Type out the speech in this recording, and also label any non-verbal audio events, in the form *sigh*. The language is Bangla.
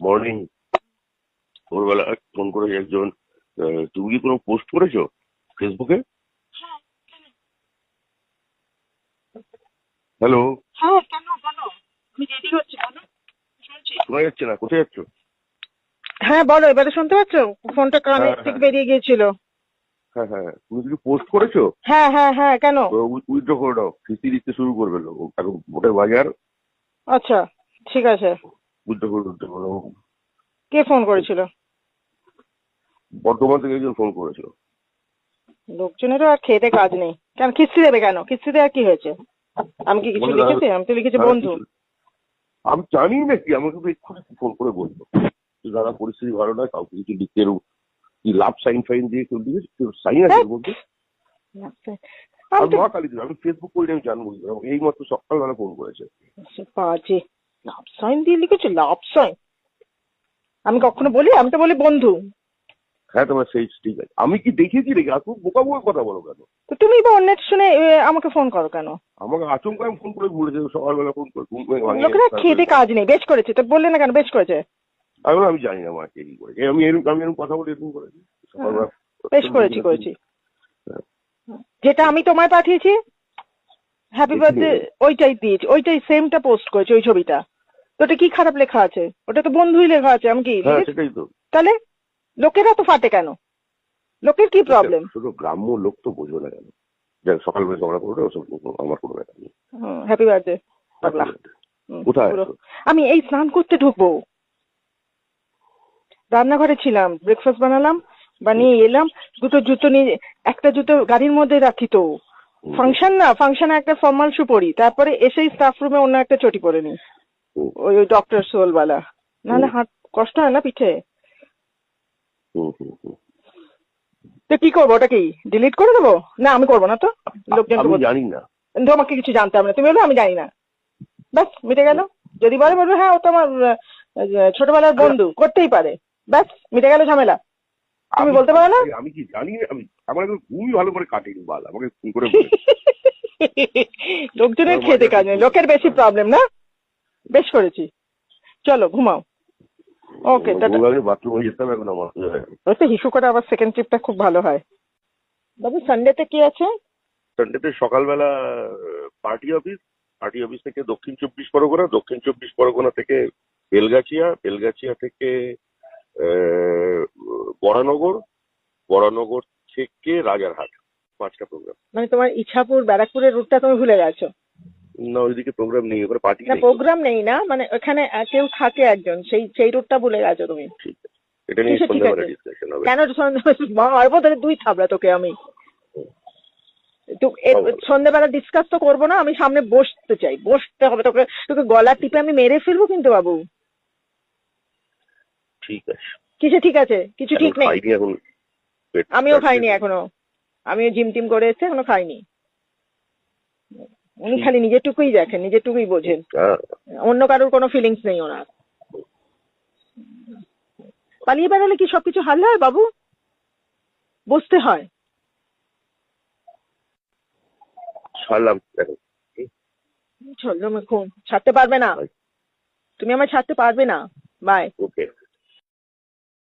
মর্নিং ভোরবেলা ফোন করে একজন তুমি কি কোনো পোস্ট করেছ ফেসবুকে? হ্যালো। হ্যাঁ কেন বলো। আমি রেডি হচ্ছি বলো। শোনা যাচ্ছে না কোথায় যাচ্ছ? হ্যাঁ বলো এবারে শুনতে পাচ্ছ? ফোনটা কানে হ্যাঁ, থেকে হ্যাঁ। বেরিয়ে গিয়েছিল। হ্যাঁ হ্যাঁ। তুমি কি পোস্ট করেছ? হ্যাঁ হ্যাঁ হ্যাঁ কেন? উইথড্র করে দাও কিস্তি দিতে শুরু করবে লোক। এখন ভোটের বাজার। আচ্ছা ঠিক আছে। করে বলো কে ফোন করেছিল? বর্ধমান থেকে একজন ফোন করেছিল। লোকজনেরও আর খেতে কাজ নেই। কেন কিস্তি দেবে কেন? কিস্তি দেওয়ার কি হয়েছে? আমি কি কিছু লিখেছি? আমি তো লিখেছি হ্যাঁ, বন্ধু। আমি জানি না কি আমাকে তো এক্ষুনি ফোন করে বলল। দাদা পরিস্থিতি ভালো নয় কাউকে কিছু লিখতে কি লাভ সাইন ফাইন দিয়ে কেউ দিয়েছে কেউ সাইন আছে এর মধ্যে? আমি আমি কালী দিন আমি ফেসবুক করি আমি জানব এই মাত্র সকালবেলা ফোন করেছে। সাইন দিয়ে লিখেছো? লাভ সাইন আমি কখনো বলি আমি তো বলি বন্ধু। হ্যাঁ তোমার সেই ঠিক আছে। আমি কি দেখেছি রেখে আর খুব বোকা বোকা কথা বলো কেন? তো তুমি বা অন্যের শুনে এ, আমাকে ফোন করো কেন? আমাকে আচমকা আমি ফোন করে বলেছে সকালবেলা ফোন করে ঘুম ভেঙে ভাঙিয়ে লোকেরা খেতে কাজ নেই বেশ করেছে। তো বললে না কেন বেশ করেছে? আমি বললাম, আমি জানি না মা কে কি করেছে। আমি এরকম আমি এরকম কথা বলে এরকম করেছি। সকালবেলা বেশ করেছি করেছি। যেটা আমি তোমায় পাঠিয়েছি হ্যাপি বার্থডে ওইটাই দিয়েছি ওইটাই সেমটা পোস্ট করেছি ওই ছবিটা। তো ওটা কি খারাপ লেখা আছে? ওটা তো বন্ধুই লেখা আছে আমি কি হ্যাঁ সেটাই তো। তাহলে লোকেরা তো ফাটে কেন? লোকের কি প্রবলেম শুধু গ্রাম্য লোক তো বুঝবে না কেন? যাক সকালবেলা ঝগড়া করবে ওসব আমার কোনো? ব্যাপার নেই হ্যাপি বার্থডে কোথায় আমি এই স্নান করতে ঢুকবো। রান্নাঘরে ছিলাম ব্রেকফাস্ট বানালাম বানিয়ে এলাম দুটো জুতো নিয়ে একটা জুতো গাড়ির মধ্যে রাখি তো। ফাংশন না ফাংশনে একটা ফর্মাল শু পরি তারপরে এসেই স্টাফ রুমে অন্য একটা চটি পরে নি হুম। ওই ওই ডক্টর সোলওয়ালা নাহলে হুম। হাত কষ্ট হয় না পিঠে। তো কি করব? ওটা কি ডিলিট করে দেবো? না আমি করব না তো। লোকজন জানি না। তোমাকে কিছু জানতে হবে না। তুমি বলো আমি জানি না। ব্যাস মিটে গেল। যদি বলে বলবে হ্যাঁ ও তো আমার ছোটবেলার বন্ধু করতেই পারে। ব্যাস মিটে গেল ঝামেলা। তুমি আমি- বলতে পারো না? আমি কি জানি আমি আমার একদম ঘুমই ভালো করে কাটেনি বাল। আমাকে ফোন করে *laughs* লোকজনের খেতে কাজ নেই। লোকের বেশি প্রবলেম না? বেশ করেছি। চলো ঘুমাও। ওকে বাথরুমে এখন আমার ওই তো হিসু করে আবার সেকেন্ড ট্রিপটা খুব ভালো হয়। বাবু সানডেতে কি আছে? সানডেতে সকালবেলা পার্টি অফিস পার্টি অফিস থেকে দক্ষিণ চব্বিশ পরগনা দক্ষিণ চব্বিশ পরগনা থেকে বেলগাছিয়া বেলগাছিয়া থেকে বরানগর বরানগর থেকে রাজারহাট। পাঁচটা প্রোগ্রাম মানে তোমার ইছাপুর ব্যারাকপুরের রুটটা তুমি ভুলে গেছো? না ওইদিকে প্রোগ্রাম নেই ওখানে পার্টি না প্রোগ্রাম নেই না মানে ওখানে কেউ থাকে একজন সেই সেই রুটটা ভুলে গেছো তুমি। এটা নিয়ে সন্ধ্যাবেলা ডিসকাশন হবে। কেন মারবো তাহলে দুই থাবড়া তোকে আমি। তো সন্ধ্যেবেলা ডিসকাস তো করব না আমি সামনে বসতে চাই বসতে হবে তোকে তোকে গলা টিপে আমি মেরে ফেলব কিন্তু বাবু। ঠিক আছে। কিছু ঠিক আছে? কিছু ঠিক নেই? আমিও। খাইনি এখনও। আমিও জিম টিম করে এসেছি এখনও খাইনি। উনি খালি নিজেরটুকুই দেখেন নিজেরটুকুই বোঝেন। অন্য কারোর কোনো ফিলিংস নেই ওনার। পালিয়ে বেড়ালে কি সবকিছু হাল হয় বাবু? বসতে হয়। ছাড়লাম এখন। ছাড়তে পারবে না। তুমি আমায় ছাড়তে পারবে না। Bye okay